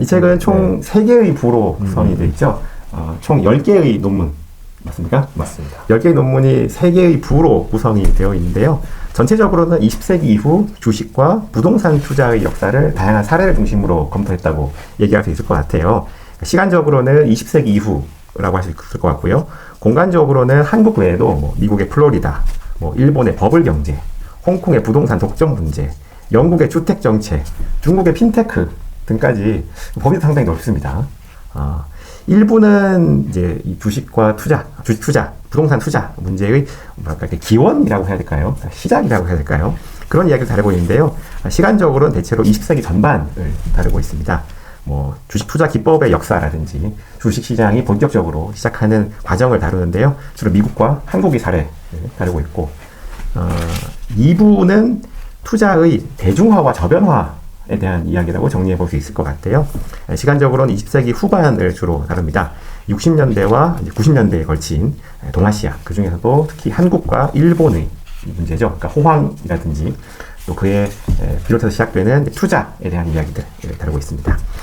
이 책은 총 3개의 부로 구성이 되어 있죠. 어, 총 10개의 논문 맞습니까? 맞습니다. 10개의 논문이 3개의 부로 구성이 되어 있는데요. 전체적으로는 20세기 이후 주식과 부동산 투자의 역사를 다양한 사례를 중심으로 검토했다고 얘기할 수 있을 것 같아요. 시간적으로는 20세기 이후라고 할 수 있을 것 같고요. 공간적으로는 한국 외에도 뭐 미국의 플로리다, 뭐 일본의 버블 경제, 홍콩의 부동산 독점 문제, 영국의 주택 정책, 중국의 핀테크 등까지 범위도 상당히 넓습니다. 아, 일부는 이제 이 주식과 투자, 주식 투자, 부동산 투자 문제의 뭐랄까 기원이라고 해야 될까요? 시작이라고 해야 될까요? 그런 이야기를 다루고 있는데요. 시간적으로는 대체로 20세기 전반을 다루고 있습니다. 뭐 주식 투자 기법의 역사라든지 주식 시장이 본격적으로 시작하는 과정을 다루는데요. 주로 미국과 한국의 사례를 다루고 있고 어, 2부는 투자의 대중화와 저변화에 대한 이야기라고 정리해 볼 수 있을 것 같아요. 시간적으로는 20세기 후반을 주로 다룹니다. 60년대와 90년대에 걸친 동아시아, 그 중에서도 특히 한국과 일본의 문제죠. 그러니까 호황이라든지 또 그에 비롯해서 시작되는 투자에 대한 이야기들 다루고 있습니다.